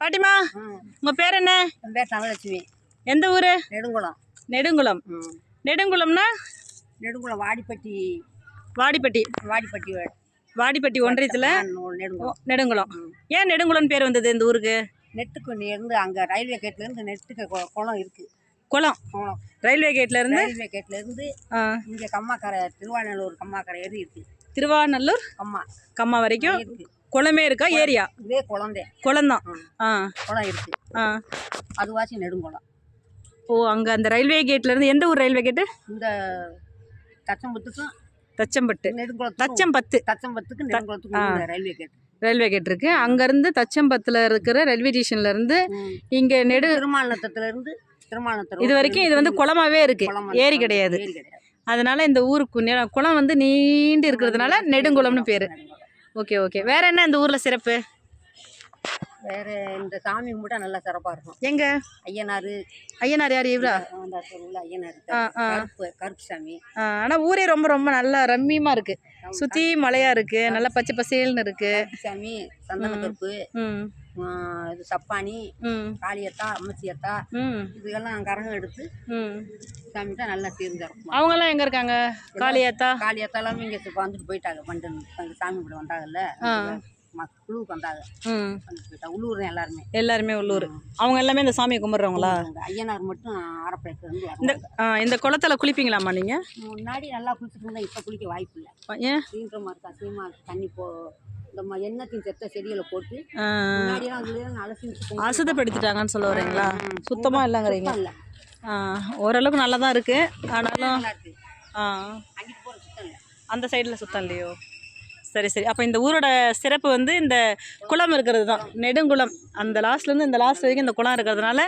பாட்டிமா உங்க பேர் என்ன? என் பேர் தனலட்சுமி எந்த ஊரு? நெடுங்குளம். நெடுங்குளம். நெடுங்குளம்னா? நெடுங்குளம் வாடிப்பட்டி. வாடிப்பட்டி. வாடிப்பட்டி வாடிப்பட்டி ஒன்றியத்துல? நெடுங்குளம். ஏன் நெடுங்குளம் பேர் வந்தது இந்த ஊருக்கு? நெட்டுக்கு இருந்து அங்கே ரயில்வே கேட்ல இருந்து நெட்டுக்கு குளம் இருக்கு. குளம். குளம். ரயில்வே கேட்ல இருந்து ரயில்வே கேட்ல இருந்து இங்கே கம்மாக்கரை திருவானூர் கம்மாக்கரை ஏறி இருக்கு. திருவாநல்லூர் கம்மா. கம்மா வரைக்கும்? இருக்கு. குளமே இருக்கா? ஏரியா? இதே குளந்தே. குளம்தான். ஆ. குளம் இருக்கு. ஆ. அதுவாசி நெடுங்குளம். ஓ அங்க அந்த ரயில்வே கேட்ல இருந்து எந்த ஊர் ரயில்வே கேட்டு? இந்த தச்சம்பத்துக்கும் தச்சம்பட்டு. நெடுங்குளத்துக்கும் தச்சம்பத்து. தச்சம்பத்துக்கும் நெடுங்குளத்துக்கும் உள்ள ரயில்வே கேட் ரயில்வே கேட் இருக்கு. அங்க இருந்து தச்சம்பத்துல இருக்கிற ரயில்வே ஸ்டேஷன்ல இருந்து இங்க நெடு திருமாநத்தத்துல இருந்து திருமாநத்தம் இது வரைக்கும் இது வந்து குளமாவே இருக்கு. ஏரி கிடையாது. அதனால இந்த ஊருக்கு குளம் வந்து நீண்டு இருக்கிறதுனால நெடுங்குளம்னு பேரு. Okay okay. வேற என்ன இந்த ஊர்ல சிறப்பு? வேற இந்த சாமி கும்பிட்டா நல்லா சிறப்பா இருக்கும். எங்க? ஐயனாரு. ஐயனார் யார் இவரா? அந்த ஐயனார். கருப்பு கருப்பு சாமி ஆ, ஆனா ஊரே ரொம்ப ரொம்ப நல்லா ரம்மியமா இருக்கு. சுத்தி மலையா இருக்கு நல்லா பச்சை பசேல்னு இருக்கு. சாமி சந்தன கருப்பு இது சப்பானி காளியத்தா அம்மச்சியத்தா இதுக்கெல்லாம் கரகம் எடுத்து ம். சாமிட்டா நல்லா தீர்ந்துருக்கும் அவங்கெல்லாம் எங்க இருக்காங்க? காளியாத்தா காளியத்தா? எல்லாமே இங்க வந்துட்டு போயிட்டாங்க பண்டு சாமி கூட வந்தாங்கல்ல குழுவுக்கு வந்தாங்க. வந்துட்டு போயிட்டாங்க உள்ளூர் எல்லாருமே. எல்லாருமே உள்ளூர். அவங்க எல்லாமே இந்த சாமியை கும்பிட்றவங்களா? அந்த ஐயனார் மட்டும் ஆரப்படைக்கு வந்து இந்த வருவாங்க. ஆ, இந்த குளத்துல குளிப்பீங்களாம்மா நீங்க? முன்னாடி நல்லா குளிச்சுட்டு இருந்தா இப்ப குளிக்க வாய்ப்பு இல்லை. ஏன்? சீன்றமா இருக்கு அசிங்கமா இருக்கு. தண்ணி போ இந்த ம- எண்ணெத்தையும் செத்த செடிகளை போட்டு ஆ, முன்னாடியெல்லாம் அதுல அலசி அசுத்தப்படுத்திட்டாங்கன்னு சொல்ல வரீங்களா? ம். சுத்தமா இல்லைங்கிறீங்க. இல்லை. ஆ, ஓரளவுக்கு நல்லா தான் இருக்கு. ஆனாலும் நல்லா இருக்கு. ஆ, அங்கிட்டு போற சுத்தம் இல்லை. அந்த சைடில் சுத்தம் இல்லையோ? சரி சரி. அப்போ இந்த ஊரோட சிறப்பு வந்து இந்த குளம் இருக்கிறது தான் நெடுங்குளம். அந்த லாஸ்ட்லேருந்து இந்த லாஸ்ட் வரைக்கும் இந்த குளம் இருக்கிறதுனால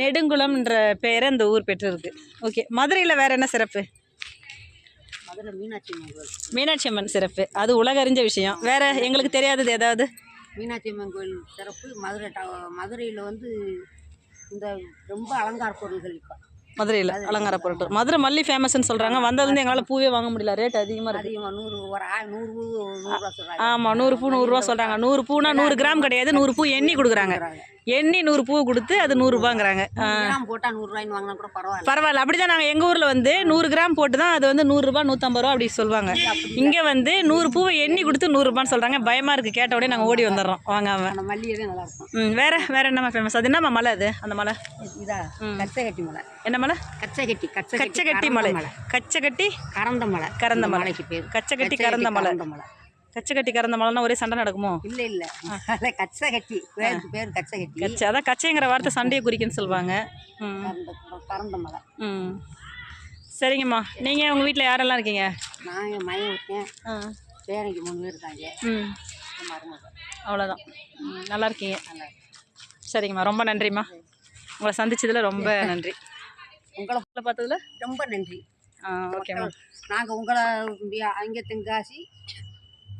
நெடுங்குளம்ன்ற பெயரை இந்த ஊர் பெற்றிருக்கு. ஓகே மதுரையில் வேற என்ன சிறப்பு? மதுரை மீனாட்சி மீனாட்சி அம்மன் சிறப்பு. அது உலகறிஞ்ச விஷயம். வேற எங்களுக்கு தெரியாதது ஏதாவது? மீனாட்சி அம்மன் கோயில் சிறப்பு. மதுரை மதுரையில வந்து இந்த ரொம்ப அலங்கார பொருள்கள் இப்போ. மதுரையில் அலங்கார பொருட்கள். மதுரை மல்லி ஃபேமஸ்ன்னு சொல்கிறாங்க வந்ததுலேருந்து எங்களால் பூவே வாங்க முடியல. ரேட் அதிகமாக அதிகமாக நூறு நூறு ஆமாம் நூறு பூ நூறுரூவா சொல்கிறாங்க நூறு பூனா நூறு கிராம் கிடையாது. நூறு பூ எண்ணி கொடுக்குறாங்க. எண்ணி நூறு பூ கொடுத்து அது நூறுரூபாங்கிறாங்க போட்டால் நூறுரூவாய்ன்னு வாங்கினா கூட பரவாயில்ல. பரவாயில்ல. அப்படி தான் நாங்கள் எங்கள் ஊரில் வந்து நூறு கிராம் போட்டு தான் அது வந்து நூறுரூபா நூற்றம்பது ரூபா அப்படி சொல்லுவாங்க. இங்கே வந்து நூறு பூவை எண்ணி கொடுத்து நூறுரூபான்னு சொல்கிறாங்க பயமாக இருக்குது கேட்ட உடனே நாங்கள் ஓடி வந்துடுறோம். வாங்காம. அந்த மல்லிகை நல்லா இருக்கும். ம் வேற வேற என்னம்மா ஃபேமஸ் அது என்னம்மா மலை அது அந்த மலை? இதா கச்சைக்கட்டி மலை. என்ன மலை? கச்சைக்கட்டி கச்சக்கட்டி மலை. கச்சக்கட்டி கறந்த மலை. கறந்த மலை. மலைக்கு பேர். கச்சக்கட்டி கறந்த மலை. மலை. கச்சக்கட்டி கறந்த மலைன்னா ஒரே சண்டை நடக்குமோ? இல்ல இல்ல. அதுல கச்சைக்கட்டி பேருக்கு பேர் கச்சைக்கட்டி கச்சை அதான் கச்சைங்கிற வார்த்தை சண்டையை குறிக்குன்னு சொல்லுவாங்க கறந்த மலை. ம். சரிங்கம்மா. நீங்கள் உங்கள் வீட்டில் யாரெல்லாம் இருக்கீங்க? நான் என் மயம் இருக்கேன் ஆ. பேரைக்கு மூணு பேர் இருக்காங்க. ம். அவ்வளோதான் நல்லா இருக்கீங்க. சரிங்கம்மா. ரொம்ப நன்றிம்மா. உங்களை சந்திச்சதுல ரொம்ப நன்றி. உங்களை பார்த்ததுல? ரொம்ப நன்றி. ஓகேம்மா நாங்கள் உங்களை அங்கே தென்காசி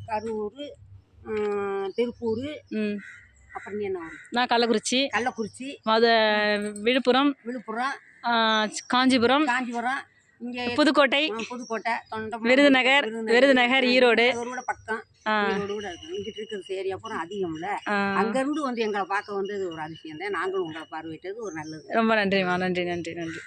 கரூர் திருப்பூர் அப்புறம் என்ன? நான் கள்ளக்குறிச்சி. கள்ளக்குறிச்சி மது விழுப்புரம் விழுப்புரம் காஞ்சிபுரம் காஞ்சிபுரம் இங்கே புதுக்கோட்டை புதுக்கோட்டை விருதுநகர் விருதுநகர் ஈரோடு. பக்கம். இங்கிட்டு இருக்கிறது சரி அப்புறம் அதிகம்ல. அங்கேருந்து வந்து எங்களை பார்க்க வந்தது ஒரு அதிசயம் தான். நாங்களும் உங்களை பார்வையிட்டது ஒரு நல்லது. ரொம்ப நன்றிம்மா. நன்றி நன்றி நன்றி.